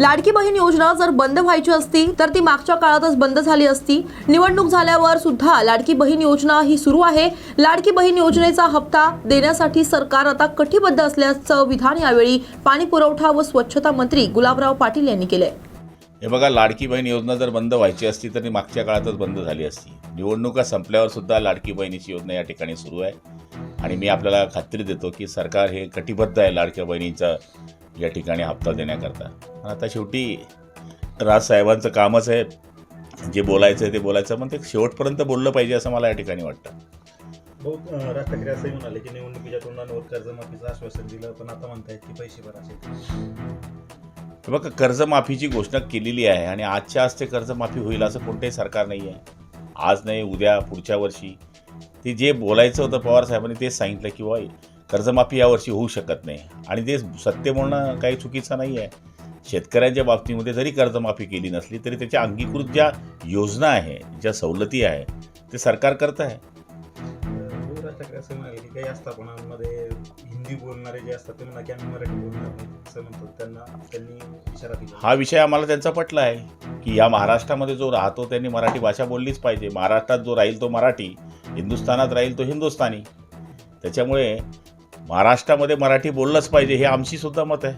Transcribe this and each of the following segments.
लाडकी बहीण योजना जर बंद व्हायची असती तर ती मागच्या काळातच बंद झाली असती. निवडणूक झाल्यावर सुद्धा लाडकी बहीण योजना ही सुरू आहे. लाडकी बहीण योजनेचा हप्ता देण्यासाठी सरकार आता कटिबद्ध असल्याचं विधान यावेळी पाणी पुरवठा व स्वच्छता मंत्री गुलाबराव पाटील यांनी केले हे बघा लाडकी बहीण योजना जर बंद व्हायची असती तर ती मागच्या काळातच बंद झाली असती. निवडणुका संपल्यावर सुद्धा लाडकी बहिणीची योजना या ठिकाणी सुरू आहे. आणि मी आपल्याला खात्री देतो की सरकार हे कटिबद्ध आहे लाडक्या बहिणींचा. या ठिकाणी हप्ता देण्याकरता. आता शेवटी राजसाहेबांचं कामच आहे. जे बोलायचं आहे ते बोलायचं पण ते शेवटपर्यंत बोललं पाहिजे असं मला या ठिकाणी वाटतं. भाऊ अं, राज ठाकरे असंही म्हणाले की निवडणुकीच्या तोंडांवर कर्जमाफीचं आश्वासन दिलं पण आता म्हणतायत की पैसे भरायचे हे बघा कर्जमाफीची घोषणा केलेली आहे आणि आजच्या आज ते कर्जमाफी होईल असं कोणतंही सरकार नाही आहे. आज नाही उद्या पुढच्या वर्षी. ते जे बोलायचं होतं पवार साहेबांनी तेच सांगितलं की बा कर्जमाफी यावर्षी होऊ शकत नाही. आणि ते सत्य बोलणं काही चुकीचं नाही आहे शेतकऱ्यांच्या बाबतीमध्ये जरी कर्जमाफी केली नसली तरी त्याच्या अंगीकृत ज्या योजना आहे ज्या सवलती आहे ते सरकार करत आहे. असं म्हणाले की काही आस्थापनांमध्ये हिंदी बोलणारे जे असतात ते म्हणा की आम्ही मराठी बोलणार नाही असं म्हणतात त्यांना त्यांनी इशारा दिला हा विषय आम्हाला त्यांचा पटला आहे की या महाराष्ट्रामध्ये जो राहतो त्यांनी मराठी भाषा बोललीच पाहिजे. महाराष्ट्रात जो राहील तो मराठी हिंदुस्थानात राहील तो हिंदुस्थानी. त्याच्यामुळे महाराष्ट्रामध्ये मराठी बोललंच पाहिजे हे आमची सुद्धा मत आहे.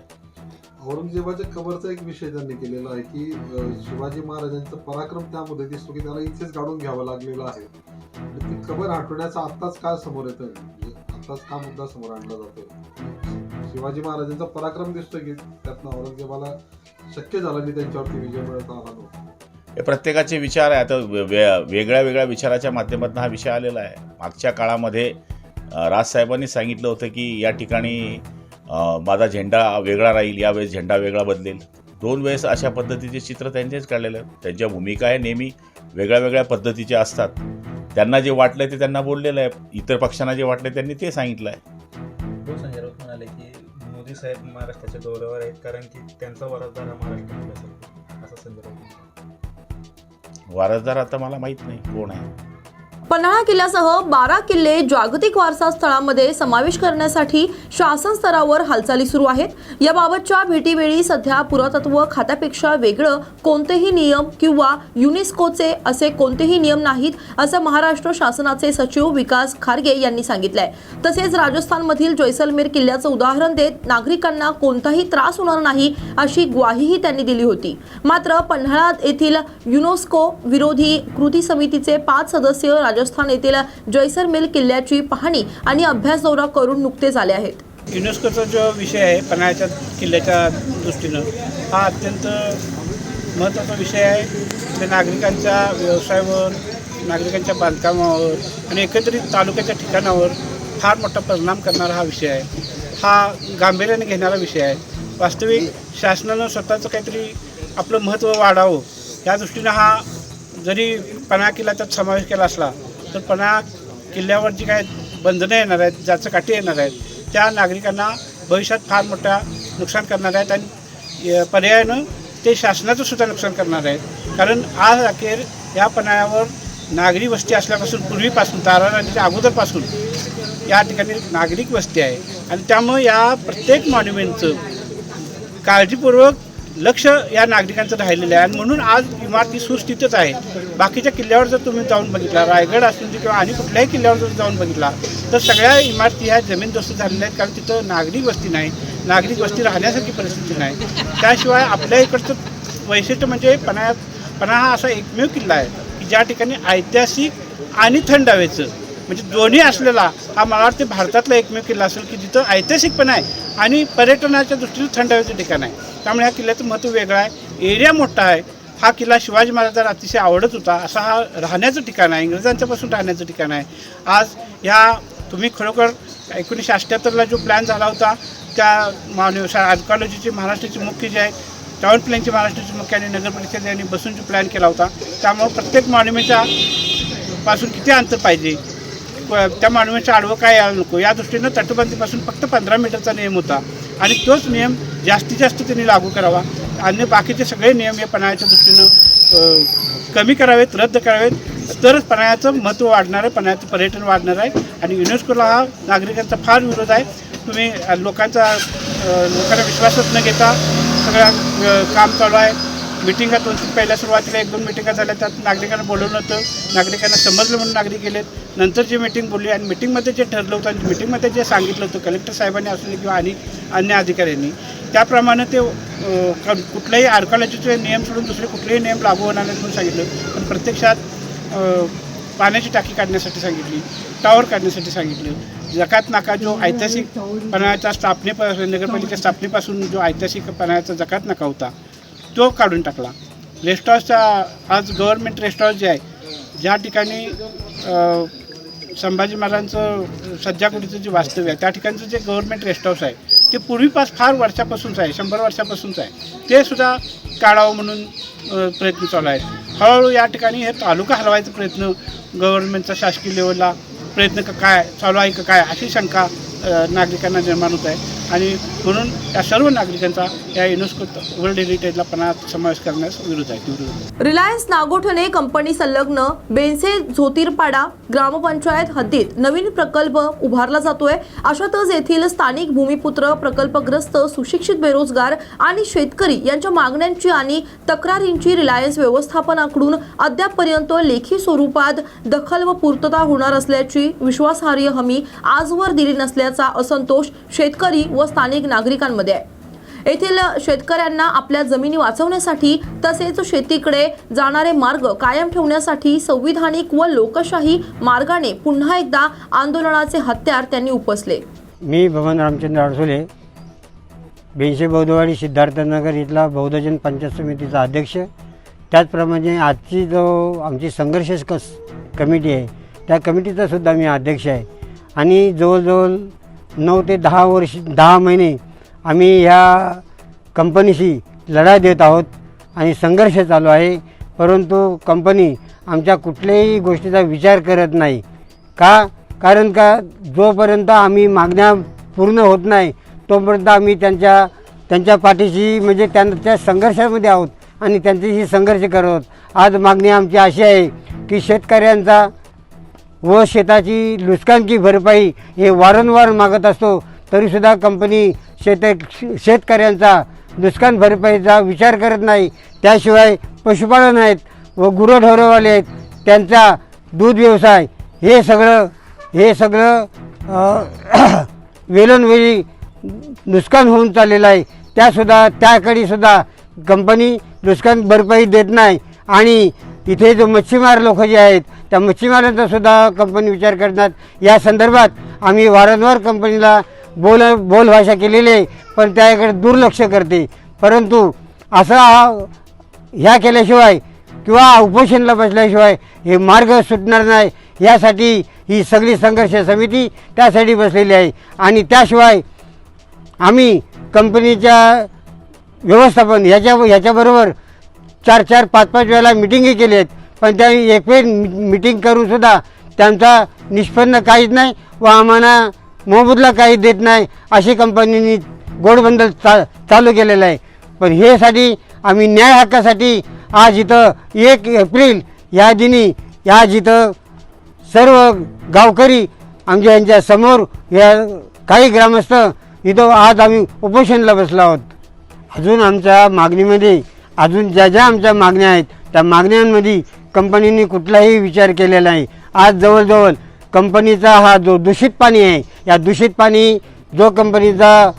औरंगजेबाच्या कबरचा एक विषय त्यांनी केलेला आहे की शिवाजी महाराजांचा पराक्रम त्यामध्ये दिसतो की त्याला इथेच काढून घ्यावा लागलेला आहे. ती कबर हटवण्याचा आत्ताच काळ समोर येतोय. म्हणजे आत्ताच हा मुद्दा समोर आणला जातोय. शिवाजी महाराजांचा पराक्रम दिसतोय की त्यातनं औरंगजेबाला शक्य झालं नाही त्यांच्यावरती विजय मिळवता आला नव्हता हे प्रत्येकाचे विचार आहे. आता वेगळ्या वेगळ्या विचाराच्या माध्यमातून हा विषय आलेला आहे. मागच्या काळामध्ये राजसाहेबांनी सांगितलं होतं की या ठिकाणी माझा झेंडा वेगळा राहील यावेळेस झेंडा वेगळा बदलेल. दोन वेळेस अशा पद्धतीचे चित्र त्यांचेच काढलेले. आहेत त्यांच्या भूमिका आहे नेहमी वेगळ्या वेगळ्या पद्धतीच्या असतात. त्यांना जे वाटलं ते त्यांना बोललेलं आहे. इतर पक्षांना जे वाटलं त्यांनी ते सांगितलं आहे भाऊ संजय राऊत म्हणाले की मोदी साहेब महाराष्ट्राच्या दौऱ्यावर आहेत कारण की त्यांचा वारसदार हा महाराष्ट्रामध्ये असेल. असं संजय राऊत म्हणाले. वारसदार आता मला माहीत नाही कोण आहे. पन्हाळा किल्ल्यासह बारा किल्ले जागतिक वारसा स्थळांमध्ये समावेश करण्यासाठी शासन स्तरावर हालचाली सुरू आहेत. याबाबतच्या भेटीवेळी सध्या पुरातत्व खात्यापेक्षा वेगळं कोणतेही नियम किंवा युनेस्कोचे असे कोणतेही नियम नाहीत असं महाराष्ट्र शासनाचे सचिव विकास खारगे यांनी सांगितलंय. तसेच राजस्थानमधील जैसलमेर किल्ल्याचं उदाहरण देत नागरिकांना कोणताही त्रास होणार नाही अशी ग्वाहीही त्यांनी दिली होती. मात्र पन्हाळा येथील युनेस्को विरोधी कृती समितीचे पाच सदस्य राजस्थान येथील जैसलमेर किल्ल्याची पाहणी आणि अभ्यास दौरा करून नुकतेच आले आहेत. युनेस्कोचा जो विषय आहे पन्हाळ्याच्या किल्ल्याच्या दृष्टीनं हा अत्यंत महत्त्वाचा विषय आहे. ते नागरिकांच्या व्यवसायावर नागरिकांच्या बांधकामावर आणि एकत्रित तालुक्याच्या ठिकाणावर फार मोठा परिणाम करणारा हा विषय आहे. हा गांभीर्याने घेणारा विषय आहे. वास्तविक शासनानं स्वतःचं काहीतरी आपलं महत्त्व वाढावं या दृष्टीनं हा जरी पन्हाळा किल्ल्याचा समावेश केला असला तर पन्हाळा किल्ल्यावर जी काय बंधनं येणार आहेत ज्याचं काठी येणार आहेत त्या नागरिकांना भविष्यात फार मोठा नुकसान करणार आहेत आणि पर्यायानं ते शासनाचं सुद्धा नुकसान करणार आहेत. कारण आज अखेर या पन्हाळ्यावर नागरी वस्ती असल्यापासून पूर्वीपासून तारानदीच्या अगोदरपासून या ठिकाणी नागरिक वस्ती आहे. आणि त्यामुळे या प्रत्येक मॉन्युमेंटचं काळजीपूर्वक लक्ष या नागरिकांचं राहिलेलं आहे. आणि म्हणून आज इमारती सुस्थितच आहे. बाकीच्या किल्ल्यावर जर तुम्ही जाऊन बघितला रायगड असून किंवा आणि कुठल्याही किल्ल्यावर जर जाऊन बघितला तर सगळ्या इमारती ह्या जमीनदोस्त झालेल्या आहेत. कारण तिथं नागरिक वस्ती नाही. नागरिक वस्ती राहण्यासारखी परिस्थिती नाही. त्याशिवाय आपल्या इकडचं वैशिष्ट्य म्हणजे पन्हाळ्यात पन्हाळा हा असा एकमेव किल्ला आहे की ज्या ठिकाणी ऐतिहासिक आणि थंड हवेचं म्हणजे दोन्ही असलेला हा मला वाटते भारतातला एकमेव किल्ला असेल की जिथं ऐतिहासिक पण आहे आणि पर्यटनाच्या दृष्टीने थंड हवेचं ठिकाण आहे. त्यामुळे ह्या किल्ल्याचं महत्त्व वेगळं आहे. एरिया मोठा आहे. हा किल्ला शिवाजी महाराजांना अतिशय आवडत होता. असा हा राहण्याचं ठिकाण आहे. इंग्रजांच्यापासून राहण्याचं ठिकाण आहे. आज ह्या तुम्ही खरोखर एकोणीसशे अठ्ठ्याहत्तरला जो प्लॅन झाला होता त्या मानव आर्कॉलॉजीचे महाराष्ट्राचे मुख्य जे आहे टाउन प्लॅनचे महाराष्ट्राचे मुख्य आणि नगर परिषद यांनी बसून जो प्लॅन केला होता त्यामुळं प्रत्येक मॉन्युमेंटच्या पासून किती अंतर पाहिजे? त्या मॉन्युमेंटच्या आडवं काय यायला नको. या दृष्टीनं तटबंदीपासून फक्त पंधरा मीटरचा नियम होता. आणि तोच नियम जास्तीत जास्त त्यांनी लागू करावा. आणि बाकीचे सगळे नियम हे पणाच्या दृष्टीनं कमी करावेत रद्द करावेत. तरच पन्हाळ्याचं महत्त्व वाढणार आहे पन्हाळ्याचं पर्यटन वाढणार आहे. आणि युनेस्कोला हा नागरिकांचा फार विरोध आहे. तुम्ही लोकांचा लोकांना विश्वासच न घेता सगळं काम चालू आहे. मिटिंगा दोन तीन पहिल्या सुरुवातीला एक दोन मिटिंगा झाल्या त्यात नागरिकांना बोलवलं होतं. नागरिकांना समजलं म्हणून नागरिक गेलेत. नंतर जी बोलली आणि मिटिंगमध्ये जे ठरलं होतं आणि मिटिंगमध्ये जे सांगितलं होतं कलेक्टर साहेबांनी असले किंवा आणि अन्य अधिकाऱ्यांनी त्याप्रमाणे ते कुठल्याही आर्कॉलॉजीचे नियम सोडून दुसरे कुठलेही नियम लागू होणार नाही म्हणून सांगितलं. पण प्रत्यक्षात पाण्याची टाकी काढण्यासाठी सांगितली टॉवर काढण्यासाठी सांगितलं. जकात नाका जो ऐतिहासिक पन्हाळ्याच्या स्थापने नगरपालिका स्थापनेपासून जो ऐतिहासिक जकात नाका होता तो काढून टाकला. रेस्ट हाऊसचा आज गव्हर्नमेंट रेस्ट हाऊस जे आहे ज्या ठिकाणी संभाजी महाराजांचं सध्याकुडीचं जे वास्तव्य आहे त्या ठिकाणचं जे गव्हर्नमेंट रेस्ट हाऊस आहे ते पूर्वीपास फार वर्षापासूनच आहे शंभर वर्षापासूनच आहे. ते सुद्धा काढावं म्हणून प्रयत्न चालू आहेत. हळूहळू या ठिकाणी हे तालुका हलवायचा प्रयत्न गव्हर्नमेंटचा शासकीय लेवलला प्रयत्न का काय चालू आहे का काय अशी शंका नागरिकांना निर्माण होत आहे. आणि म्हणून या सर्व नागरिकांचा या युनेस्को वर्ल्ड हेरिटेजला पणात समावेश करण्यास विरोध आहे रिलायन्स नागोठणे कंपनी संलग्न बेनसे झोतीरपाडा ग्रामपंचायत हद्दीत नवीन प्रकल्प उभारला जातोय. अशातच येथील स्थानिक भूमिपुत्र प्रकल्पग्रस्त सुशिक्षित बेरोजगार आणि शेतकरी यांच्या मागण्यांची आणि तक्रारींची रिलायन्स व्यवस्थापनाकडून अद्यापपर्यंत लेखी स्वरूपात दखल व पूर्तता होणार असल्याची विश्वासार्ह हमी आजवर दिली नसल्याचा असंतोष शेतकरी व स्थानिक नागरिकांमध्ये आहे. येथील शेतकऱ्यांना आपल्या जमिनी वाचवण्यासाठी तसेच शेतीकडे जाणारे मार्ग कायम ठेवण्यासाठी संविधानिक व लोकशाही मार्गाने पुन्हा एकदा आंदोलनाचे हत्यार त्यांनी उपसले. मी भवन रामचंद्र अडसोले बेंशे बौद्धवाडी सिद्धार्थनगर इथला बौद्धजन पंचायत समितीचा अध्यक्ष. त्याचप्रमाणे आजची जो आमची संघर्ष कस कमिटी आहे त्या कमिटीचा सुद्धा मी अध्यक्ष आहे. आणि जवळजवळ नऊ ते दहा वर्ष दहा महिने आम्ही ह्या कंपनीशी लढा देत आहोत आणि संघर्ष चालू आहे. परंतु कंपनी आमच्या कुठल्याही गोष्टीचा विचार करत नाही. का? कारण का? जोपर्यंत आम्ही मागण्या पूर्ण होत नाही तोपर्यंत आम्ही त्यांच्या त्यांच्या पाठीशी म्हणजे त्यांच्या संघर्षामध्ये आहोत आणि त्यांच्याशी संघर्ष करत आहोत. आज मागणी आमची अशी आहे की शेतकऱ्यांचा व शेताची नुकसानची भरपाई हे वारंवार मागत असतो तरीसुद्धा कंपनी शेत शेतकऱ्यांचा नुकसान भरपाईचा विचार करत नाही. त्याशिवाय पशुपालन आहेत व गुरंढोरंवाले आहेत त्यांचा दूध व्यवसाय हे सगळं हे सगळं वेलोनवेळी नुकसान होऊन चाललेलं आहे. त्यासुद्धा त्याकडे सुद्धा कंपनी नुकसान भरपाई देत नाही. आणि इथे जो मच्छीमार लोक जे आहेत त्या मच्छीमारांचा सुद्धा कंपनी विचार करतात या संदर्भात आम्ही वारंवार कंपनीला बोल बोलभाषा केलेली आहे पण त्याकडे दुर्लक्ष करते. परंतु असा ह्या केल्याशिवाय किंवा उपोषणला बसल्याशिवाय हे मार्ग सुटणार नाही. यासाठी ही सगळी संघर्ष समिती त्यासाठी बसलेली आहे. आणि त्याशिवाय आम्ही कंपनीच्या व्यवस्थापन ह्याच्या ह्याच्याबरोबर चार चार पाच पाच वेळेला मिटिंगही केली आहेत. पण त्या एक वेळ मिटिंग करूनसुद्धा त्यांचा निष्पन्न काहीच नाही व आम्हाला मोबदला काही देत नाही अशी कंपनीनी गोडबंदल चा चालू केलेलं आहे. पण हेसाठी आम्ही न्याय हक्कासाठी आज इथं एक एप्रिल या दिनी आज इथं सर्व गावकरी आमच्या यांच्या समोर या काही ग्रामस्थ इथं आज आम्ही उपोषणला बसलो आहोत. अजून आमच्या मागणीमध्ये अजून ज्या ज्या आमच्या मागण्या आहेत त्या मागण्यांमध्ये कंपनीने कुठलाही विचार केलेला नाही. आज जवळजवळ कंपनीचा हा जो दूषित पाणी आहे या दूषित पाणी जो कंपनीचा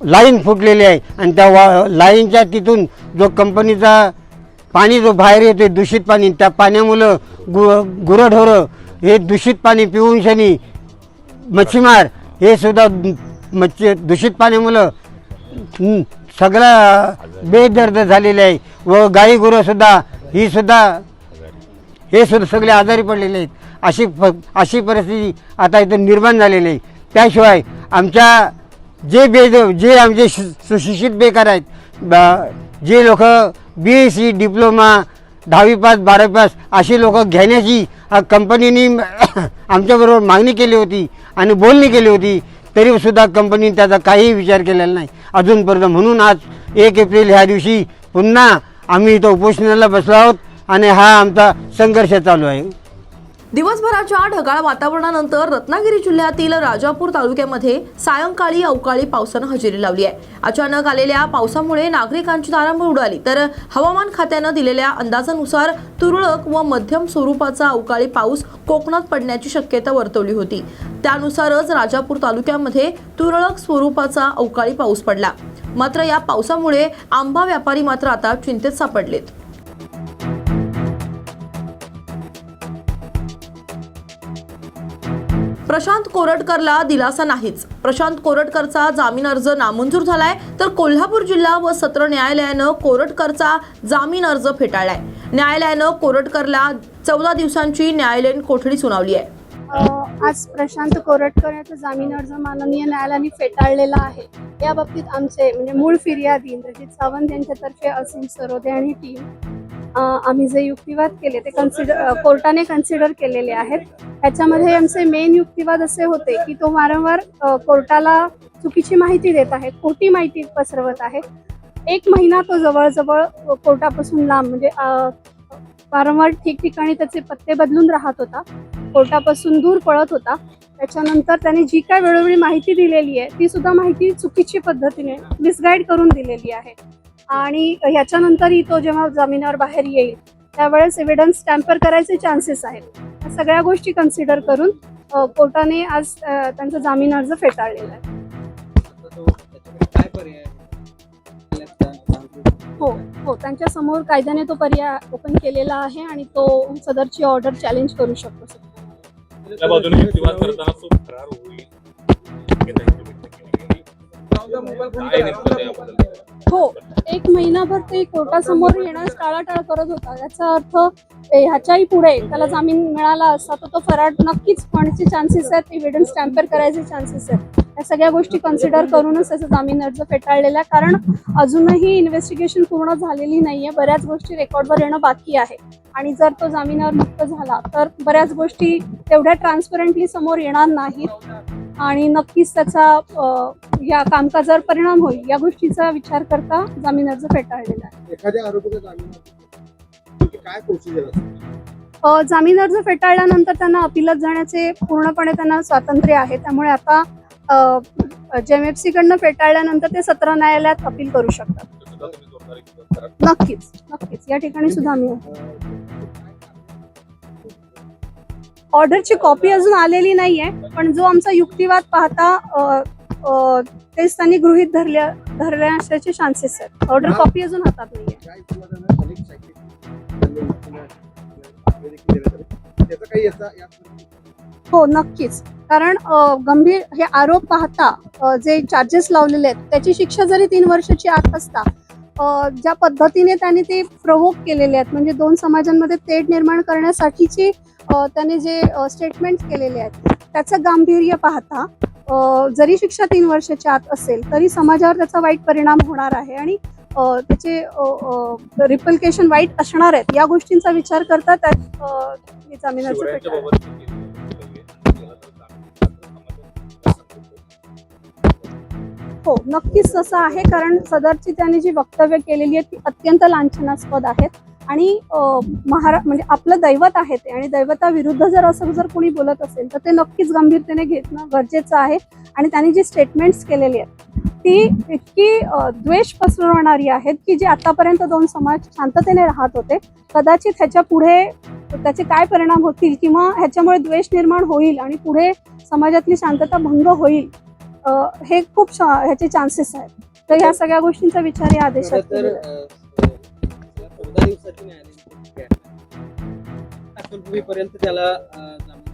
लाईन फुटलेली आहे आणि त्या वा लाईनच्या तिथून जो कंपनीचा पाणी जो बाहेर येतो दूषित पाणी त्या पाण्यामुळं गु गुरंढोरं हे दूषित पाणी पिऊन शनी मच्छीमार हे सुद्धा मच्छी दूषित पाण्यामुळं सगळा बेदर्द झालेले आहे व गाई गुरंसुद्धा ही सुद्धा हे सुद्धा सगळे आजारी पडलेले आहेत. अशी प अशी परिस्थिती आता इथं निर्माण झालेली आहे. त्याशिवाय आमच्या जे बेद जे आमचे शि सुशिक्षित बेकार आहेत जे लोक बी एस सी डिप्लोमा दहावी पास बारावी पास अशी लोक घेण्याची कंपनीने आमच्याबरोबर मागणी केली होती आणि बोलणी केली होती तरीसुद्धा कंपनीने त्याचा काहीही विचार केलेला नाही. अजूनपर्यंत म्हणून आज एक एप्रिल ह्या दिवशी पुन्हा आम्ही इथं उपोषणाला बसलो आहोत आणि हा आमचा संघर्ष चालू आहे. दिवसभराच्या ढगाळ वातावरणानंतर रत्नागिरी जिल्ह्यातील राजापूर तालुक्यामध्ये सायंकाळी अवकाळी पावसानं हजेरी लावली आहे. अचानक आलेल्या पावसामुळे नागरिकांची तारांबळ उडाली. तर हवामान खात्यानं दिलेल्या अंदाजानुसार तुरळक व मध्यम स्वरूपाचा अवकाळी पाऊस कोकणात पडण्याची शक्यता वर्तवली होती. त्यानुसारच राजापूर तालुक्यामध्ये तुरळक स्वरूपाचा अवकाळी पाऊस पडला. मात्र या पावसामुळे आंबा व्यापारी मात्र आता चिंतेत सापडलेत. प्रशांत कोरटकरला दिलासा नाहीच. प्रशांत कोरटकरचा जामीन अर्ज नामंजूर झालाय तर कोल्हापूर जिल्हा व सत्र न्यायालयानं कोरटकरचा जामीन अर्ज फेटाळलाय. न्यायालयानं कोरटकरला चौदा दिवसांची न्यायालयीन कोठडी सुनावली आहे. आज प्रशांत कोरटकर याचा जामीन अर्ज माननीय न्यायालयाने फेटाळलेला आहे. या बाबतीत आमचे म्हणजे मूळ फिर्यादी इंद्रजित सावंत यांच्यातर्फे असीम सरोदे आणि टीम आम्ही जे युक्तिवाद केले ते कन्सिडर कोर्टाने कन्सिडर केलेले आहेत. त्याच्यामध्ये आमचे मेन युक्तिवाद असे होते की तो वारंवार कोर्टाला चुकीची माहिती देत आहे खोटी माहिती पसरवत आहे एक महिना तो जवळजवळ कोर्टापासून लांब म्हणजे वारंवार ठिकठिकाणी त्याचे पत्ते बदलून राहत होता. कोर्टापासून दूर पळत होता. त्याच्यानंतर त्याने जी काय वेळोवेळी माहिती दिलेली आहे ती सुद्धा माहिती चुकीची पद्धतीने मिसगाईड करून दिलेली आहे. आणि ह्याच्यानंतरही तो जेव्हा जमिनीवर बाहेर येईल त्यावेळेस एव्हिडन्स टॅम्पर करायचे चान्सेस आहेत. या सगळ्या गोष्टी कन्सिडर करून कोर्टाने आज त्यांचा जामीन अर्ज फेटाळलेला आहे. हो हो त्यांच्यासमोर कायद्याने तो पर्याय ओपन केलेला आहे आणि तो सदरची ऑर्डर चॅलेंज करू शकतो. त्या बाजूने युक्तिवाद करताना तो फरार होईल. काय नेमकं त्याबद्दल? हो एक महिनाभर ते कोर्टासमोर येण्यास टाळाटाळ करत होता. याचा अर्थ ह्याच्याही पुढे त्याला जामीन मिळाला असता तर तो फरार नक्कीच होण्याचे चान्सेस आहेत एव्हिडन्स टॅम्पर करायचे चान्सेस आहेत. या सगळ्या गोष्टी कन्सिडर करूनच त्याचा जामीन अर्ज फेटाळलेला आहे. कारण अजूनही इन्व्हेस्टिगेशन पूर्ण झालेली नाहीये. बऱ्याच गोष्टी रेकॉर्डवर येणं बाकी आहे. आणि जर तो जामिनावर मुक्त झाला तर बऱ्याच गोष्टी तेवढ्या ट्रान्सपरंटली समोर येणार नाहीत. आणि नक्कीच त्याचा या कामकाजावर परिणाम होईल या गोष्टीचा विचार करता जामीन अर्ज फेटाळलेला आहे. एखाद्या आरोपीचा जामीन काय प्रोसिजर जामीन अर्ज फेटाळल्यानंतर त्यांना अपिलात जाण्याचे पूर्णपणे त्यांना स्वातंत्र्य आहे त्यामुळे आता जेम एफ सी कडनं फेटाळल्यानंतर ते सत्र न्यायालयात अपील करू शकतात. नक्कीच नक्कीच. या ठिकाणी सुद्धा आम्ही ऑर्डरची कॉपी अजून आलेली नाहीये पण जो आमचा युक्तिवाद पाहता तेच त्यांनी गृहित धरल्या धरल्या असल्याचे चान्सेस आहेत ऑर्डर कॉपी अजून हातात नाहीये. यात हो नक्कीच. कारण गंभीर हे आरोप पाहता जे चार्जेस लावलेले आहेत त्याची शिक्षा जरी तीन वर्षाची आत असता ज्या पद्धतीने त्यांनी ते प्रवोक केलेले आहेत म्हणजे दोन समाजांमध्ये तेढ निर्माण करण्यासाठीची त्याने जे स्टेटमेंट केलेले आहेत त्याचं गांभीर्य पाहता जरी शिक्षा तीन वर्षाच्या आत असेल तरी समाजावर त्याचा वाईट परिणाम होणार आहे आणि त्याचे रिपल्केशन वाईट असणार आहेत या गोष्टींचा विचार करता त्यात हे जामिनाचं हो नक्कीच तसं आहे कारण सदरची त्यांनी जी वक्तव्य केलेली आहेत ती अत्यंत लांछनास्पद आहेत. आणि महारा म्हणजे आपलं दैवत आहे ते आणि दैवताविरुद्ध जर असं जर कोणी बोलत असेल तर ते नक्कीच गंभीरतेने घेणं गरजेचं आहे आणि त्यांनी जी स्टेटमेंट्स केलेली आहेत ती इतकी द्वेष पसरवणारी आहेत की जे आतापर्यंत दोन समाज शांततेने राहत होते कदाचित ह्याच्या पुढे त्याचे काय परिणाम होतील किंवा ह्याच्यामुळे द्वेष निर्माण होईल आणि पुढे समाजातली शांतता भंग होईल हे खूप ह्याचे चान्सेस आहेत. तर ह्या सगळ्या गोष्टींचा विचार या आदेशात कोठडी आहे. अक्कलपुरीपर्यंत त्याला जामीन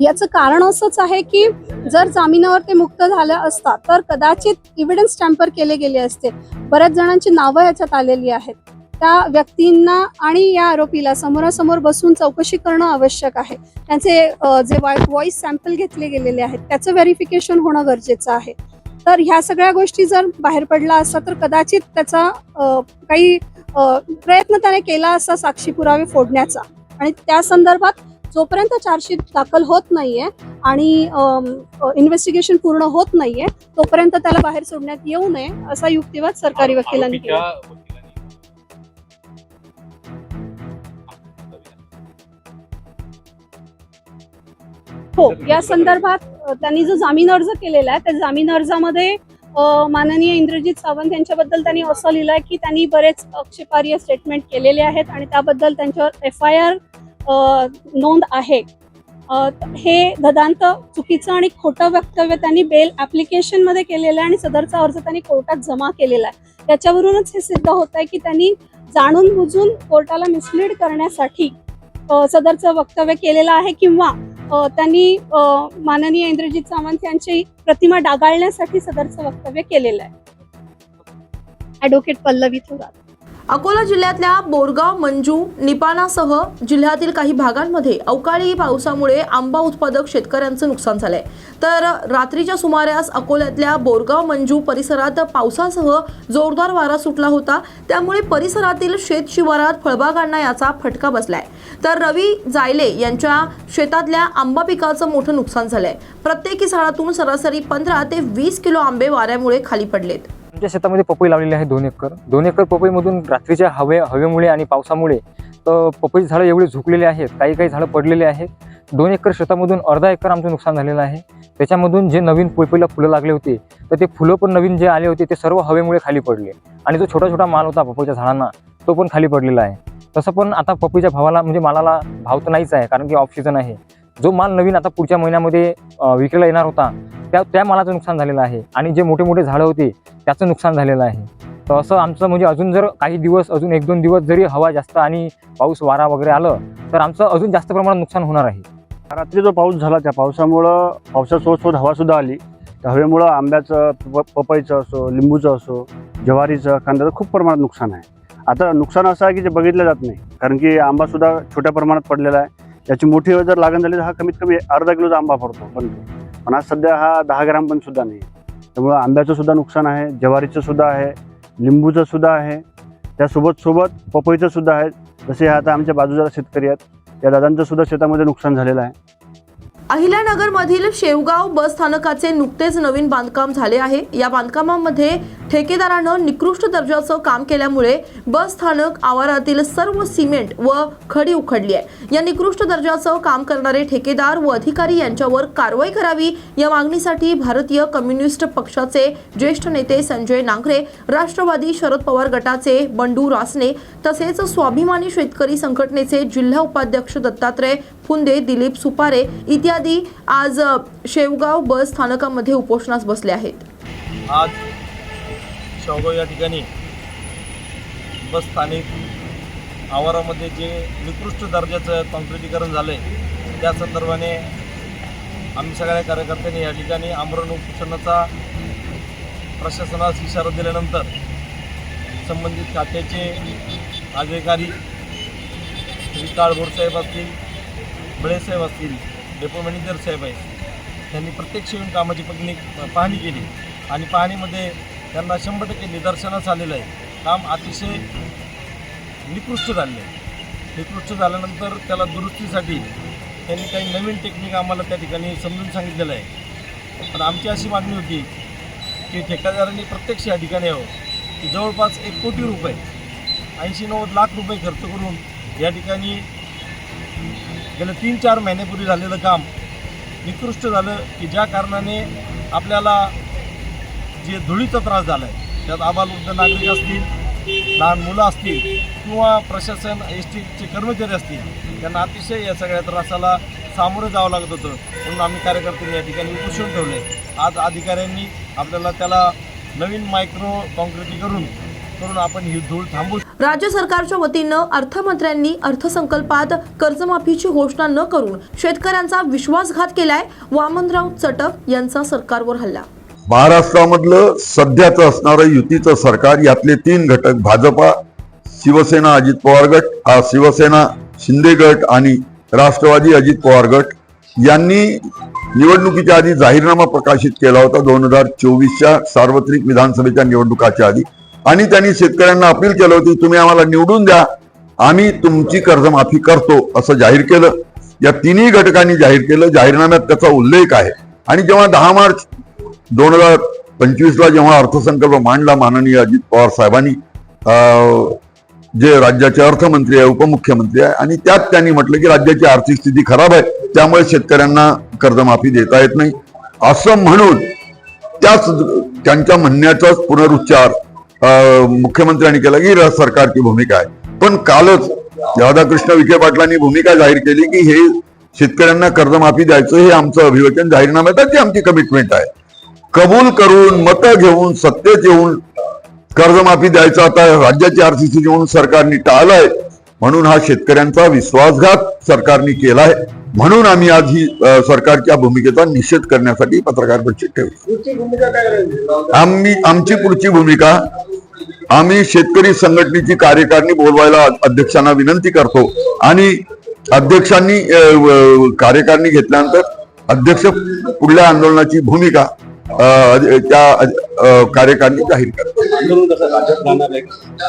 याचं कारण असंच आहे की जर जामिनावर ते मुक्त झालं असता तर कदाचित इव्हिडन्स टॅम्पर केले गेले असते. बऱ्याच जणांची नावं याच्यात आलेली आहेत. त्या व्यक्तींना आणि या आरोपीला समोरासमोर बसून चौकशी करणं आवश्यक आहे. त्यांचे जे वॉइस सॅम्पल घेतले गेलेले आहेत त्याचं व्हेरिफिकेशन होणं गरजेचं आहे. तर ह्या सगळ्या गोष्टी जर बाहेर पडला असता तर कदाचित त्याचा काही प्रयत्न त्याने केला असा साक्षी पुरावे फोडण्याचा. आणि त्या संदर्भात जोपर्यंत चार्जशीट दाखल होत नाहीये आणि इन्व्हेस्टिगेशन पूर्ण होत नाहीये तोपर्यंत त्याला बाहेर सोडण्यात येऊ नये असा युक्तिवाद सरकारी वकिलांनी केला. हो या संदर्भात त्यांनी जो जामीन अर्ज केलेला आहे त्या जामीन अर्जामध्ये माननीय इंद्रजित सावंत यांच्याबद्दल त्यांनी असं लिहिलं आहे की त्यांनी बरेच आक्षेपार्ह स्टेटमेंट केलेले आहेत आणि त्याबद्दल त्यांच्यावर एफ आय आर नोंद आहे. हे ददांत चुकीचं आणि खोटं वक्तव्य त्यांनी बेल ॲप्लिकेशनमध्ये केलेलं आहे आणि सदरचा अर्ज त्यांनी कोर्टात जमा केलेला आहे. त्याच्यावरूनच हे सिद्ध होत आहे की त्यांनी जाणून बुजून कोर्टाला मिसलीड करण्यासाठी सदरचं वक्तव्य केलेलं आहे किंवा त्यांनी माननीय इंद्रजित सावंत यांची प्रतिमा डागाळण्यासाठी सदरचं वक्तव्य केलेलं आहे. ॲडव्होकेट पल्लवी थोरात. अकोला जिल्ह्यातल्या बोरगाव मंजू निपाणासह जिल्ह्यातील काही भागांमध्ये अवकाळी पावसामुळे आंबा उत्पादक शेतकऱ्यांचं नुकसान झालंय. तर रात्रीच्या सुमारास अकोल्यातल्या बोरगाव मंजू परिसरात पावसासह जोरदार वारा सुटला होता. त्यामुळे परिसरातील शेत शिवारात फळबागांना याचा फटका बसलाय. तर रवी जायले यांच्या शेतातल्या आंबा पिकाचं मोठं नुकसान झालंय. प्रत्येकी झाडातून सरासरी पंधरा ते वीस किलो आंबे वाऱ्यामुळे खाली पडलेत. आमच्या शेतामध्ये पपई लावलेली आहे दोन एकर. दोन एकर पपईमधून रात्रीच्या हवे हवेमुळे आणि पावसामुळे तर पपईची झाडं एवढी झुकलेली आहेत काही काही झाडं पडलेली आहेत. दोन एकर शेतामधून अर्धा एकर आमचं नुकसान झालेलं आहे. त्याच्यामधून जे नवीन पपईला फुलं लागले होते तर ते फुलं पण नवीन जे आले होते ते सर्व हवेमुळे खाली पडले. आणि जो छोटा छोटा माल होता पपईच्या झाडांना तो पण खाली पडलेला आहे. तसं पण आता पपईच्या भावाला म्हणजे मालाला भाव तर नाहीच आहे कारण की ऑफ सीझन आहे. जो माल नवीन आता पुढच्या महिन्यामध्ये विक्रीला येणार होता त्या त्या मालाचं नुकसान झालेलं आहे. आणि जे मोठे मोठे झाडं होते त्याचं नुकसान झालेलं आहे. तर असं आमचं म्हणजे अजून जर काही दिवस अजून एक दोन दिवस जरी हवा जास्त आणि पाऊस वारा वगैरे आलं तर आमचं अजून जास्त प्रमाणात नुकसान होणार आहे. रात्री जो पाऊस झाला त्या पावसामुळं पावसासोबत सोबत हवासुद्धा आली. त्या हवेमुळं आंब्याचं प पपईचं असो लिंबूचं असो ज्वारीचं कांद्याचं खूप प्रमाणात नुकसान आहे. आता नुकसान असं आहे की जे बघितलं जात नाही. कारण की आंबासुद्धा छोट्या प्रमाणात पडलेला आहे. याची मोठी जर लागण झाली तर हा कमीत कमी अर्धा किलोचा आंबा पडतो पण पण आज सध्या हा दहा ग्राम पण सुद्धा नाही. त्यामुळं आंब्याचं सुद्धा नुकसान आहे ज्वारीचं सुद्धा आहे लिंबूचं सुद्धा आहे त्यासोबत सोबत पपईचं सुद्धा आहे. जसे आता आमच्या बाजूला शेतकरी आहेत या दादांचं सुद्धा शेतामध्ये नुकसान झालेलं आहे. अहिल्यानगरमधील शेवगाव बस स्थानकाचे नुकतेच नवीन बांधकाम झाले आहे. या बांधकामामध्ये ठेकेदारानं निकृष्ट दर्जाचं काम केल्यामुळे बस स्थानक आवारातील सर्व सिमेंट व खडी उखडली आहे. या निकृष्ट दर्जाचं काम करणारे ठेकेदार व अधिकारी यांच्यावर कारवाई करावी या मागणीसाठी भारतीय कम्युनिस्ट पक्षाचे ज्येष्ठ नेते संजय नांगरे राष्ट्रवादी शरद पवार गटाचे बंडू रासने तसेच स्वाभिमानी शेतकरी संघटनेचे जिल्हा उपाध्यक्ष दत्तात्रय फुंदे दिलीप सुपारे इत्यादी आज शेवगाव बस स्थानकामध्ये उपोषणास बसले आहेत. आज शेवगाव या ठिकाणी बस स्थानिक आवारामध्ये जे निकृष्ट दर्जाचं कॉन्क्रिटीकरण झालं आहे त्या संदर्भाने आम्ही सगळ्या कार्यकर्त्यांनी या ठिकाणी आमरण उपोषणाचा प्रशासनास इशारा दिल्यानंतर संबंधित खात्याचे अधिकारी श्री काळभोर साहेब असतील बळेसाहेब असतील डेपो मॅनेजर साहेब आहेत. त्यांनी प्रत्यक्ष येऊन कामाची पत्नी पाहणी केली. आणि पाहणीमध्ये त्यांना शंभर टक्के निदर्शनास आलेलं आहे. काम अतिशय निकृष्ट झाले निकृष्ट झाल्यानंतर त्याला दुरुस्तीसाठी त्यांनी काही नवीन टेक्निक आम्हाला त्या ठिकाणी समजून सांगितलेलं आहे. पण आमची अशी मागणी होती की ठेकेदारांनी प्रत्यक्ष या ठिकाणी यावं. की जवळपास एक कोटी रुपये ऐंशी नव्वद लाख रुपये खर्च करून या ठिकाणी गेल्या तीन चार महिन्यापूर्वी झालेलं काम निकृष्ट झालं की ज्या कारणाने आपल्याला जे धुळीचा त्रास झाला आहे त्यात आबालवृद्ध नागरिक असतील लहान मुलं असतील किंवा प्रशासन एस टीचे कर्मचारी असतील त्यांना अतिशय या सगळ्या त्रासाला सामोरं जावं लागत होतं. म्हणून आम्ही कार्यकर्त्यांनी या ठिकाणी उपोषण ठेवले आज अधिकाऱ्यांनी आपल्याला त्याला नवीन मायक्रो कॉन्क्रिटी करून आपण ही धूळ थांबवू राज्य सरकारच्या वतीनं अर्थमंत्र्यांनी अर्थसंकल्पात कर्जमाफीची घोषणा न करून शेतकऱ्यांचा विश्वासघात केलाय वामनराव चटक यांचा सरकारवर हल्ला. महाराष्ट्रामधलं सध्याचं असणारं युतीचं सरकार यातले तीन घटक भाजपा शिवसेना अजित पवार गट हा शिवसेना शिंदे गट आणि राष्ट्रवादी अजित पवार गट यांनी निवडणुकीच्या आधी जाहीरनामा प्रकाशित केला होता दोन हजार चोवीसच्या सार्वत्रिक विधानसभेच्या निवडणुकाच्या आधी. आणि त्यांनी शेतकऱ्यांना अपील केलं होती तुम्ही आम्हाला निवडून द्या. आम्ही तुमची कर्जमाफी करतो असं जाहीर केलं. या तिन्ही घटकांनी जाहीर केलं. जाहीरनाम्यात त्याचा उल्लेख आहे. आणि जेव्हा दहा मार्च दोन हजार पंचवीसला जेव्हा अर्थसंकल्प मांडला माननीय अजित पवार साहेबांनी अं, जे राज्याचे अर्थमंत्री आहे उपमुख्यमंत्री आहे आणि त्यात त्यांनी म्हटलं की राज्याची आर्थिक स्थिती खराब आहे त्यामुळे शेतकऱ्यांना कर्जमाफी देता येत नाही. असं म्हणून त्याच त्यांच्या म्हणण्याचाच पुनरुच्चार मुख्यमंत्र्यांनी केलं की सरकारची भूमिका आहे. पण कालच राधाकृष्ण विखे पाटलांनी भूमिका जाहीर केली की हे शेतकऱ्यांना कर्जमाफी द्यायचं हे आमचं अभिवचन जाहीरनाम्यात आहे, ती आमची कमिटमेंट आहे. कबूल करून मतं घेऊन सत्तेत येऊन कर्जमाफी द्यायचं. आता राज्याची आरसीसी घेऊन सरकारने टाळलंय. म्हणून हा शेतकऱ्यांचा विश्वासघात सरकारने केलाय म्हणून आम्ही आज ही सरकारच्या भूमिकेचा निषेध करण्यासाठी पत्रकार परिषद ठेवली. आम्ही आमची पुढची भूमिका आम्ही शेतकरी संघटनेची कार्यकारिणी बोलवायला अध्यक्षांना विनंती करतो. आणि अध्यक्षांनी कार्यकारिणी घेतल्यानंतर अध्यक्ष पुढल्या आंदोलनाची भूमिका त्या कार्यकारिणी जाहीर करतात.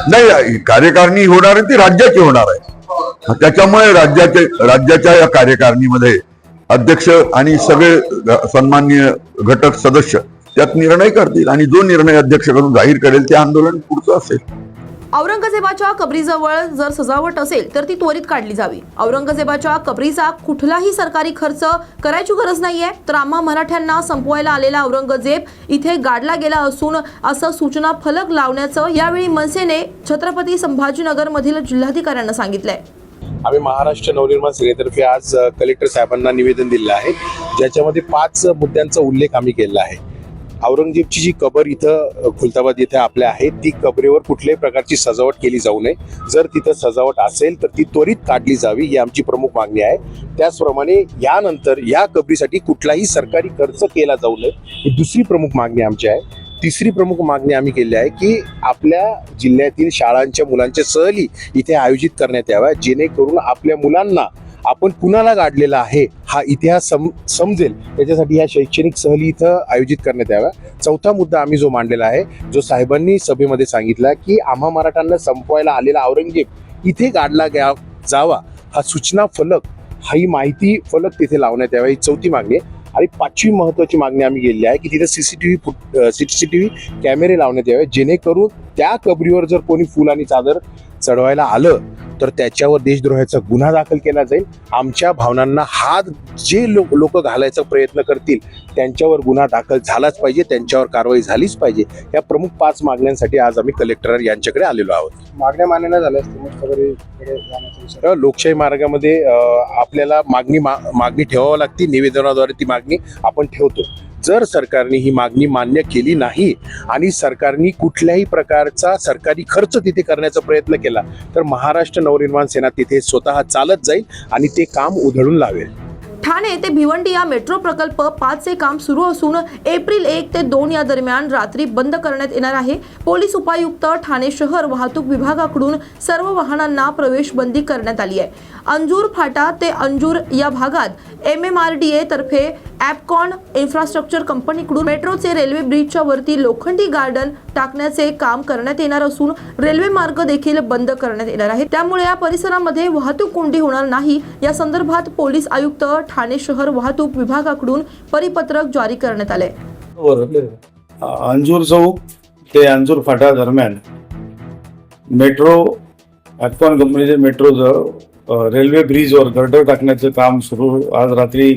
नाही कार्यकारिणी होणार आहे ती राज्याची होणार आहे. त्याच्यामुळे राज्याचे राज्याच्या या कार्यकारिणीमध्ये अध्यक्ष आणि सगळे सन्मान्य घटक सदस्य त्यात निर्णय करतील आणि जो निर्णय अध्यक्ष करून जाहीर करेल ते आंदोलन पुढचं असेल. औरंगजेबाच्या कबरीजवळ जर सजावट असेल तर ती त्वरित काढली जावी. औरंगजेबाच्या कबरीचा कुठलाही सरकारी खर्च करायची गरज नाहीये. तर आम्हा मराठ्यांना संपवायला आलेला औरंगजेब इथे गाडला गेला असून असं सूचना फलक लावण्याचं यावेळी मनसेने छत्रपती संभाजीनगर मधील जिल्हाधिकाऱ्यांना सांगितलंय. आम्ही महाराष्ट्र नवनिर्माण सेनेतर्फे आज कलेक्टर साहेबांना निवेदन दिलं आहे. ज्याच्यामध्ये पाच मुद्द्यांचा उल्लेख आम्ही केलेला आहे. औरंगजेबची जी कबर इथं खुलताबाद येथे आपल्या आहे ती कबरेवर कुठल्याही प्रकारची सजावट केली जाऊ नये. जर तिथं सजावट असेल तर ती त्वरित काढली जावी ही आमची प्रमुख मागणी आहे. त्याचप्रमाणे यानंतर या कबरीसाठी कुठलाही सरकारी खर्च केला जाऊ नये ही दुसरी प्रमुख मागणी आमची आहे. तिसरी प्रमुख मागणी आम्ही केली आहे की आपल्या जिल्ह्यातील शाळांच्या मुलांच्या सहली इथे आयोजित करण्यात याव्या जेणेकरून आपल्या मुलांना आपण कुणाला गाडलेला आहे हा इतिहास सम समजेल. त्याच्यासाठी ह्या शैक्षणिक सहली इथं आयोजित करण्यात याव्या. चौथा मुद्दा आम्ही जो मांडलेला आहे जो साहेबांनी सभेमध्ये सांगितला की आम्हा मराठ्यांना संपवायला आलेला औरंगजेब इथे गाडला गा जावा हा सूचना फलक हा ही माहिती फलक तिथे लावण्यात यावा ही चौथी मागणी आहे. आणि पाचवी महत्वाची मागणी आम्ही केलेली आहे की तिथे सीसीटीव्ही फुट सीसीटीव्ही कॅमेरे लावण्यात यावे जेणेकरून त्या कबरीवर जर कोणी फुल आणि चादर चढवायला आलं तर त्याच्यावर देशद्रोहाचा गुन्हा दाखल केला जाईल. आमच्या भावनांना हात जे लोक लोक घालायचा प्रयत्न करतील त्यांच्यावर गुन्हा दाखल झालाच पाहिजे त्यांच्यावर कारवाई झालीच पाहिजे. या प्रमुख पाच मागण्यांसाठी आज आम्ही कलेक्टर यांच्याकडे आलेलो आहोत. मागण्या मान्य तर लोकशाही मार्गामध्ये आपल्याला मागणी मा- मागणी ठेवावं लागते निवेदनाद्वारे ती मागणी आपण ठेवतो. जर सरकारने ही मागणी मान्य केली नाही आणि सरकारने कुठल्याही प्रकारचा सरकारी खर्च तिथे करण्याचा प्रयत्न केला तर महाराष्ट्र नवनिर्माण सेना तिथे स्वतः चालत जाईल आणि ते काम उधळून लावेल. ठाणे ते भिवंडी या मेट्रो प्रकल्प पाचचे काम सुरू असून एप्रिल एक ते दोन या दरम्यान रात्री बंद करण्यात येणार आहे. पोलीस उपायुक्त ठाणे शहर वाहतूक विभागाकडून सर्व वाहनांना प्रवेश बंदी करण्यात आली आहे. अंजूर फाटा ते अंजूर या भागात M M R D A तर्फे ॲपकॉन इन्फ्रास्ट्रक्चर कंपनीकडून मेट्रोचे रेल्वे ब्रिजच्या वरती लोखंडी गार्डन टाकण्याचे काम करण्यात येणार असून रेल्वे मार्ग देखील बंद करण्यात येणार आहे त्यामुळे या परिसरामध्ये वाहतूक कोंडी होणार नाही. या संदर्भात पोलीस आयुक्त ठाणे शहर वाहतूक विभागाकडून परिपत्रक जारी करण्यात आले अंजूर चौक ते अंजूर फाटा दरम्यान मेट्रो ॲपकॉन कंपनीचे मेट्रोचं रेल्वे ब्रिजवर गर्डर टाकण्याचं काम सुरू. आज रात्री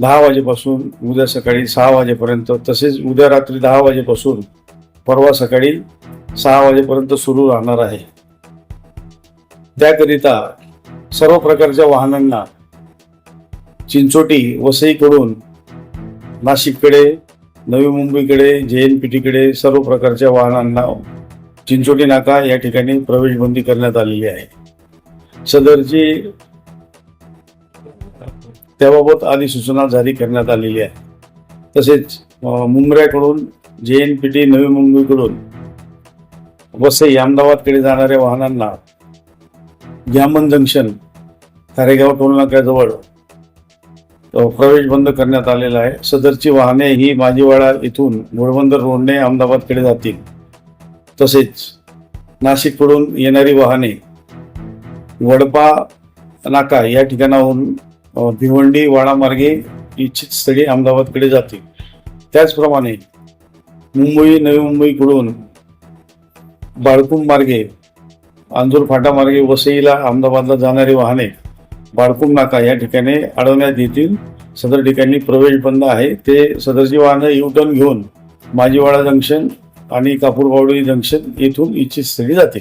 दहा वाजेपासून उद्या सकाळी सहा वाजेपर्यंत तसेच उद्या रात्री दहा वाजेपासून परवा सकाळी सहा वाजेपर्यंत सुरू राहणार आहे. त्याकरिता सर्व प्रकारच्या वाहनांना चिंचोटी वसईकडून नाशिककडे नवी मुंबईकडे जे एन पी टीकडे सर्व प्रकारच्या वाहनांना चिंचोटी नाका या ठिकाणी प्रवेशबंदी करण्यात आलेली आहे. सदरची त्याबाबत अधिसूचना जारी करण्यात आलेली आहे. तसेच मुंबऱ्याकडून जे एन पी टी नवी मुंबईकडून वसई अहमदाबादकडे जाणाऱ्या वाहनांना जामन जंक्शन कारेगाव टोलनाक्याजवळ प्रवेश बंद करण्यात आलेला आहे. सदरची वाहने ही माजीवाडा इथून घोडबंदर रोडने अहमदाबादकडे जातील. तसेच नाशिककडून येणारी वाहने वडपा नाका या ठिकाणाहून भिवंडी वाडामार्गे इच्छित स्थळी अहमदाबादकडे जाते त्याचप्रमाणे मुंबई नवी मुंबईकडून बाळकुम मार्गे अंजूर फाटा मार्गे वसईला अहमदाबादला जाणारी वाहने बाळकुम नाका या ठिकाणी अडवण्यात येतील. सदर ठिकाणी प्रवेश बंद आहे. ते सदरची वाहनं युटर्न घेऊन माजीवाडा जंक्शन आणि कापूरबावडी जंक्शन येथून इच्छित स्थळी जाते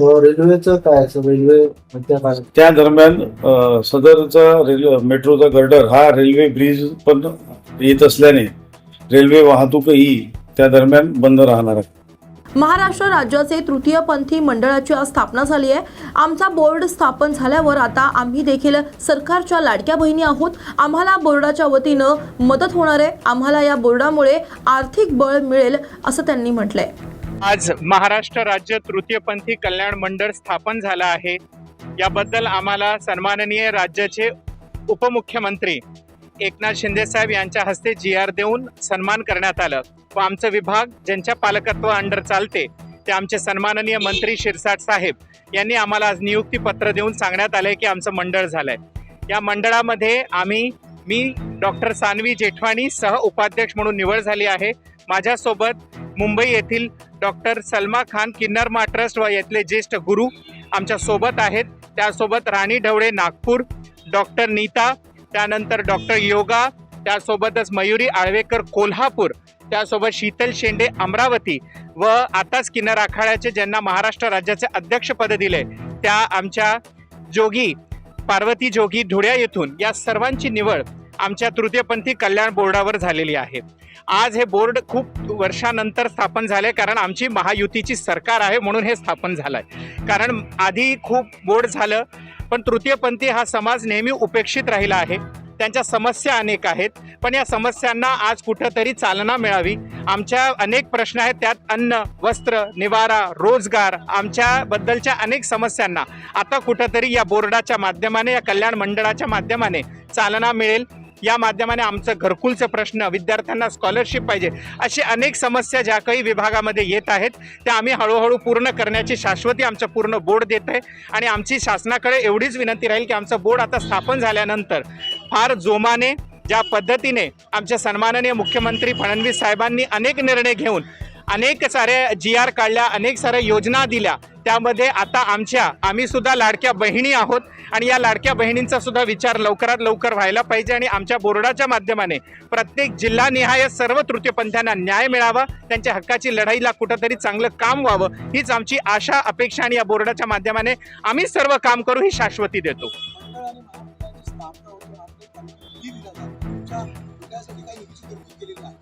रेल्वेचं काय रेल्वे त्या दरम्यान सदरचा रेल्वे मेट्रोचा गर्डर हा रेल्वे ब्रिज पण येत असल्याने रेल्वे वाहतूकही त्या दरम्यान बंद राहणार आहे. महाराष्ट्र राज्याचे तृतीयपंथी मंडळाची आज स्थापना झाली आहे. आमचा बोर्ड स्थापन झाल्यावर आता आम्ही देखील सरकारच्या लाडक्या बहिणी आहोत. आम्हाला बोर्डाच्या वतीनं मदत होणार आहे. आम्हाला या बोर्डामुळे आर्थिक बळ मिळेल असं त्यांनी म्हटलंय. आज महाराष्ट्र राज्य तृतीयपंथी कल्याण मंडळ स्थापन झालं आहे. याबद्दल आम्हाला सन्माननीय राज्याचे उपमुख्यमंत्री एकनाथ शिंदे साहेब यांच्या हस्ते जी आर देऊन सन्मान करण्यात आलं. व आमचं विभाग ज्यांच्या पालकत्व अंडर चालते ते आमचे सन्माननीय मंत्री शिरसाट साहेब यांनी आम्हाला आज नियुक्ती पत्र देऊन सांगण्यात आलंय की आमचं मंडळ झालंय. या मंडळामध्ये आम्ही मी डॉक्टर सानवी जेठवाणी सह उपाध्यक्ष म्हणून निवड झाली आहे. माझ्यासोबत मुंबई येथील डॉक्टर सलमा खान किन्नरमा ट्रस्ट व येथले ज्येष्ठ गुरु आमच्यासोबत आहेत. त्यासोबत राणी ढवळे नागपूर डॉक्टर नीता त्यानंतर डॉक्टर योगा त्यासोबतच मयुरी आळवेकर कोल्हापूर त्यासोबत शीतल शेंडे अमरावती व आताच किन्नर आखाड्याचे ज्यांना महाराष्ट्र राज्याचे अध्यक्षपद दिले त्या आमच्या जोगी पार्वती जोगी धुळ्या येथून या सर्वांची निवड आमच्या तृतीयपंथी कल्याण बोर्डावर झालेली आहे. आज हे बोर्ड खूप वर्षानंतर स्थापन झाले कारण आमची महायुतीची सरकार आहे म्हणून हे स्थापन झालं आहे कारण आधी खूप बोर्ड झालं पण तृतीयपंथी हा समाज नेहमी उपेक्षित राहिला आहे. त्यांच्या समस्या अनेक आहेत पण या समस्यांना आज कुठंतरी चालना मिळावी. आमच्या अनेक प्रश्न आहेत त्यात अन्न वस्त्र निवारा रोजगार आमच्याबद्दलच्या अनेक समस्यांना. आता कुठंतरी या बोर्डाच्या माध्यमाने या कल्याण मंडळाच्या माध्यमाने चालना मिळेल. या माध्यमाने आमचं घरकुलचं प्रश्न विद्यार्थ्यांना स्कॉलरशिप पाहिजे अशी अनेक समस्या ज्या काही विभागामध्ये येत आहेत त्या आम्ही हळूहळू पूर्ण करण्याची शाश्वती आमचं पूर्ण बोर्ड देत आहे. आणि आमची शासनाकडे एवढीच विनंती राहील की आमचं बोर्ड आता स्थापन झाल्यानंतर फार जोमाने ज्या पद्धतीने आमच्या सन्माननीय मुख्यमंत्री फडणवीस साहेबांनी अनेक निर्णय घेऊन अनेक साऱ्या जी आर काढल्या अनेक साऱ्या योजना दिल्या. त्यामध्ये आता आमच्या आम्ही सुद्धा लाडक्या बहिणी आहोत आणि या लाडक्या बहिणींचा सुद्धा विचार लवकरात लवकर व्हायला पाहिजे आणि आमच्या बोर्डाच्या माध्यमाने प्रत्येक जिल्हानिहाय सर्व तृतीयपंथ्यांना न्याय मिळावा त्यांच्या हक्काची लढाईला कुठंतरी चांगलं काम व्हावं हीच आमची आशा अपेक्षा आणि या बोर्डाच्या माध्यमाने आम्ही सर्व काम करू ही शाश्वती देतो.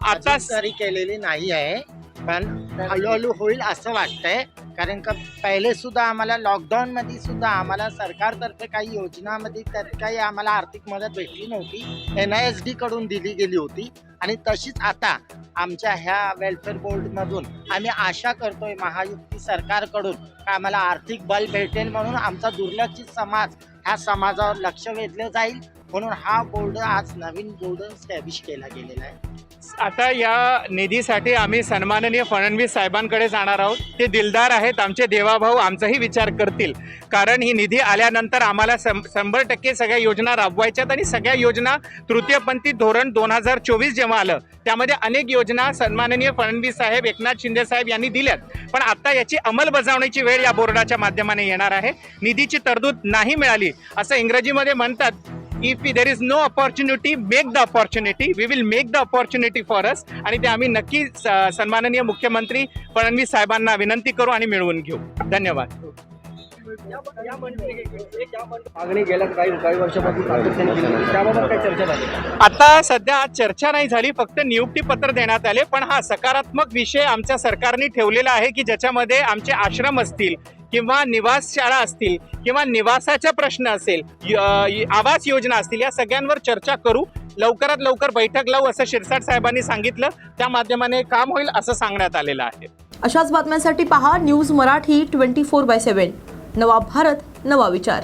आता तरी केलेली नाही आहे. पण हळूहळू होईल असं वाटतंय. कारण का पहिले सुद्धा आम्हाला लॉकडाऊन मध्ये सुद्धा आम्हाला सरकारतर्फे काही योजनामध्ये तर काही आम्हाला आर्थिक मदत भेटली नव्हती. एन आय एस डी कडून दिली गेली होती. आणि तशीच आता आमच्या ह्या वेलफेअर बोर्डमधून आम्ही आशा करतोय महायुती सरकारकडून का आम्हाला आर्थिक बल भेटेल म्हणून आमचा दुर्लक्षित समाज ह्या समाजावर लक्ष वेधलं जाईल. म्हणून हा बोर्ड आज नवीन बोर्ड स्टॅब्लिश केला गेलेला आहे. आता या निधीसाठी आम्ही सन्माननीय फडणवीस साहेबांकडे जाणार आहोत. ते दिलदार आहेत आमचे देवाभाऊ आमचाही विचार करतील. कारण ही निधी आल्यानंतर आम्हाला शंभर टक्के सगळ्या योजना राबवायच्यात आणि सगळ्या योजना तृतीयपंथी धोरण दोन हजार चोवीस जेव्हा आलं त्यामध्ये अनेक योजना सन्माननीय फडणवीस साहेब एकनाथ शिंदे साहेब यांनी दिल्यात. पण आता याची अंमलबजावणीची वेळ या बोर्डाच्या माध्यमाने येणार आहे. निधीची तरतूद नाही मिळाली असं इंग्रजीमध्ये म्हणतात if there is no opportunity make the opportunity we will make the opportunity for us आणि ते आम्ही नक्की सन्माननीय मुख्यमंत्री फडणवीस साहेबांना विनंती करू आणि मिळवून घेऊ. धन्यवाद. मागणी गेल्या काही काही वर्षापासून सातत्याने केली होती. त्याबाबत काही चर्चा झाली आता सध्या आज चर्चा नाही झाली फक्त नियुक्ती पत्र देण्यात आले. पण हा सकारात्मक विषय आमच्या सरकारने ठेवलेला आहे की ज्याच्यामध्ये आमचे आश्रम असतील किंवा निवास शाळा असतील किंवा निवासाचा प्रश्न असेल आवास योजना असतील या सगळ्यांवर चर्चा करू. लवकरात लवकर बैठक लावू असं शिरसाट साहेबांनी सांगितलं. त्या माध्यमाने काम होईल असं सांगण्यात आलेलं आहे. अशाच बातम्यांसाठी पहा news Marathi twenty four by seven. नवा भारत नवा विचार.